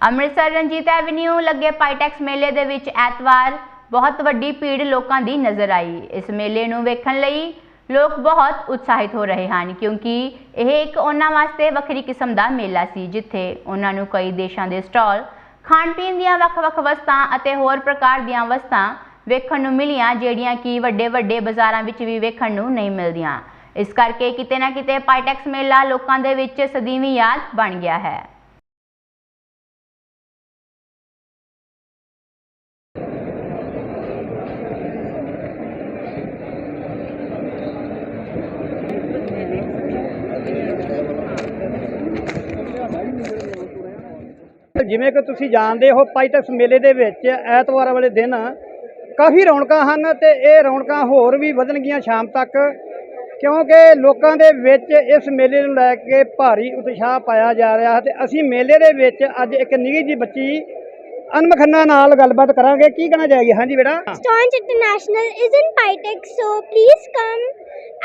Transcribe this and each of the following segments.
Amritsar Ranjit avenue ਲੱਗੇ PITEX ਮੇਲੇ ਦੇ ਵਿੱਚ ਐਤਵਾਰ ਬਹੁਤ ਵੱਡੀ ਭੀੜ ਲੋਕਾਂ ਦੀ ਨਜ਼ਰ ਆਈ। ਇਸ ਮੇਲੇ ਨੂੰ ਵੇਖਣ ਲਈ ਲੋਕ ਬਹੁਤ ਉਤਸ਼ਾਹਿਤ ਹੋ ਰਹੇ ਹਨ ਕਿਉਂਕਿ ਇਹ ਇੱਕ ਉਹਨਾਂ ਵਾਸਤੇ ਵੱਖਰੀ ਕਿਸਮ ਦਾ ਮੇਲਾ ਸੀ ਜਿੱਥੇ ਉਹਨਾਂ ਨੂੰ ਕਈ ਦੇਸ਼ਾਂ ਦੇ ਸਟਾਲ ਖਾਣ ਪੀਣ ਦੀਆਂ ਵੱਖ-ਵੱਖ ਵਸਤਾਂ ਅਤੇ ਹੋਰ ਪ੍ਰਕਾਰ ਦੀਆਂ ਵਸਤਾਂ ਵੇਖਣ ਨੂੰ ਮਿਲੀਆਂ, ਜਿਹੜੀਆਂ ਕਿ ਵੱਡੇ ਵੱਡੇ ਬਾਜ਼ਾਰਾਂ ਵਿੱਚ ਵੀ ਵੇਖਣ ਨੂੰ ਨਹੀਂ ਮਿਲਦੀਆਂ। ਇਸ ਕਰਕੇ ਕਿਤੇ ਨਾ ਕਿਤੇ ਪਾਈਟੈਕਸ ਮੇਲਾ ਲੋਕਾਂ ਦੇ ਵਿੱਚ ਸਦੀਵੀ ਯਾਦ ਬਣ ਗਿਆ ਹੈ। ਜਿਵੇਂ ਕਿ ਤੁਸੀਂ ਜਾਣਦੇ ਹੋ ਪਾਈਟੈਕਸ ਮੇਲੇ ਦੇ ਵਿੱਚ ਐਤਵਾਰ ਵਾਲੇ ਦਿਨ ਕਾਫੀ ਰੌਣਕਾਂ ਹਨ ਤੇ ਇਹ ਰੌਣਕਾਂ ਹੋਰ ਵੀ ਵਧਣਗੀਆਂ ਸ਼ਾਮ ਤੱਕ, ਕਿਉਂਕਿ ਲੋਕਾਂ ਦੇ ਵਿੱਚ ਇਸ ਮੇਲੇ ਨੂੰ ਲੈ ਕੇ ਭਾਰੀ ਉਤਸ਼ਾਹ ਪਾਇਆ ਜਾ ਰਿਹਾ ਹੈ ਤੇ ਅਸੀਂ ਮੇਲੇ ਦੇ ਵਿੱਚ ਅੱਜ ਇੱਕ ਨਿੱਘੀ ਜੀ ਬੱਚੀ ਅਨਮਖੰਨਾ ਨਾਲ ਗੱਲਬਾਤ ਕਰਾਂਗੇ ਕੀ ਕਹਿਣਾ ਚਾਹੇਗੀ ਹਾਂਜੀ ਬੇਟਾ Staunch International is in Pitex, so please come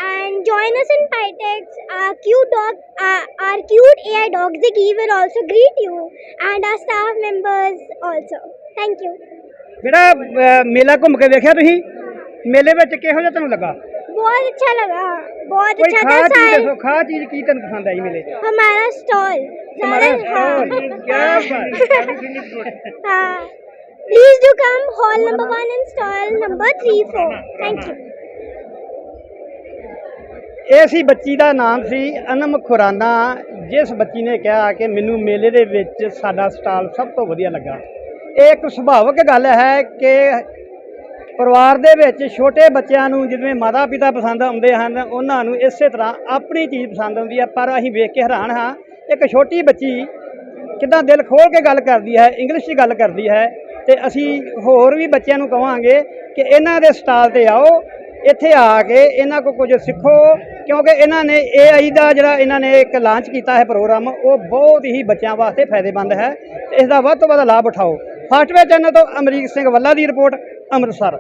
and join us in Pitex. Our cute dog, uh, our cute AI dog Ziggy will also greet you, and our staff members also. Thank you. ਬੇਟਾ ਅਹ, ਮੇਲਾ ਘੁੰਮ ਕੇ ਵੇਖਿਆ ਤੁਸੀਂ ਮੇਲੇ ਵਿੱਚ ਕਿਹੋ ਜਿਹਾ ਤੁਹਾਨੂੰ ਲੱਗਾ बहुत अच्छा लगा बहुत ਕੋਈ अच्छा ਖਾਸ था ਚੀਜ਼ साल ਦੱਸੋ ਖਾਸ ਚੀਜ਼ ਕੀ ਤੁਹਾਨੂੰ ਪਸੰਦ ਆਈ ਮੇਲੇ 'ਚ हमारा स्टॉल तुम्हारा stall, क्या बात हाँ please do come hall number one and stall number three four thank you ਇਹ ਸੀ ਬੱਚੀ ਦਾ ਨਾਮ ਸੀ ਅਨਮ ਖੁਰਾਨਾ ਜਿਸ ਬੱਚੀ ਨੇ ਕਿਹਾ ਕਿ ਮੈਨੂੰ ਮੇਲੇ ਦੇ ਵਿੱਚ ਸਾਡਾ ਸਟਾਲ ਸਭ ਤੋਂ ਵਧੀਆ ਲੱਗਾ ਇਹ ਇੱਕ ਸੁਭਾਵਿਕ ਗੱਲ ਹੈ ਕਿ ਪਰਿਵਾਰ ਦੇ ਵਿੱਚ ਛੋਟੇ ਬੱਚਿਆਂ ਨੂੰ ਜਿਵੇਂ ਮਾਤਾ ਪਿਤਾ ਪਸੰਦ ਆਉਂਦੇ ਹਨ ਉਹਨਾਂ ਨੂੰ ਇਸੇ ਤਰ੍ਹਾਂ ਆਪਣੀ ਚੀਜ਼ ਪਸੰਦ ਆਉਂਦੀ ਹੈ ਪਰ ਅਸੀਂ ਵੇਖ ਕੇ ਹੈਰਾਨ ਹਾਂ ਇੱਕ ਛੋਟੀ ਬੱਚੀ ਕਿੱਦਾਂ ਦਿਲ ਖੋਲ ਕੇ ਗੱਲ ਕਰਦੀ ਹੈ ਇੰਗਲਿਸ਼ 'ਚ ਗੱਲ ਕਰਦੀ ਹੈ, ਤੇ ਅਸੀਂ ਹੋਰ ਵੀ ਬੱਚਿਆਂ ਨੂੰ ਕਹਾਂਗੇ ਕਿ ਇਹਨਾਂ ਦੇ ਸਟਾਲ ਤੇ ਆਓ, ਇੱਥੇ ਆ ਕੇ ਇਹਨਾਂ ਕੋਲ ਕੁਝ ਸਿੱਖੋ, ਕਿਉਂਕਿ ਇਹਨਾਂ ਨੇ AI ਦਾ ਜਿਹੜਾ ਇਹਨਾਂ ਨੇ ਇੱਕ ਲਾਂਚ ਕੀਤਾ ਹੈ ਪ੍ਰੋਗਰਾਮ, ਉਹ ਬਹੁਤ ਹੀ ਬੱਚਿਆਂ ਵਾਸਤੇ ਫਾਇਦੇਮੰਦ ਹੈ, ਤੇ ਇਸ ਦਾ ਵੱਧ ਤੋਂ ਵੱਧ ਲਾਭ ਉਠਾਓ। ਫਾਸਟਵੇ ਚੈਨਲ ਤੋਂ ਅਮਰੀਕ ਸਿੰਘ ਵੱਲਾ ਦੀ ਰਿਪੋਰਟ, ਅੰਮ੍ਰਿਤਸਰ।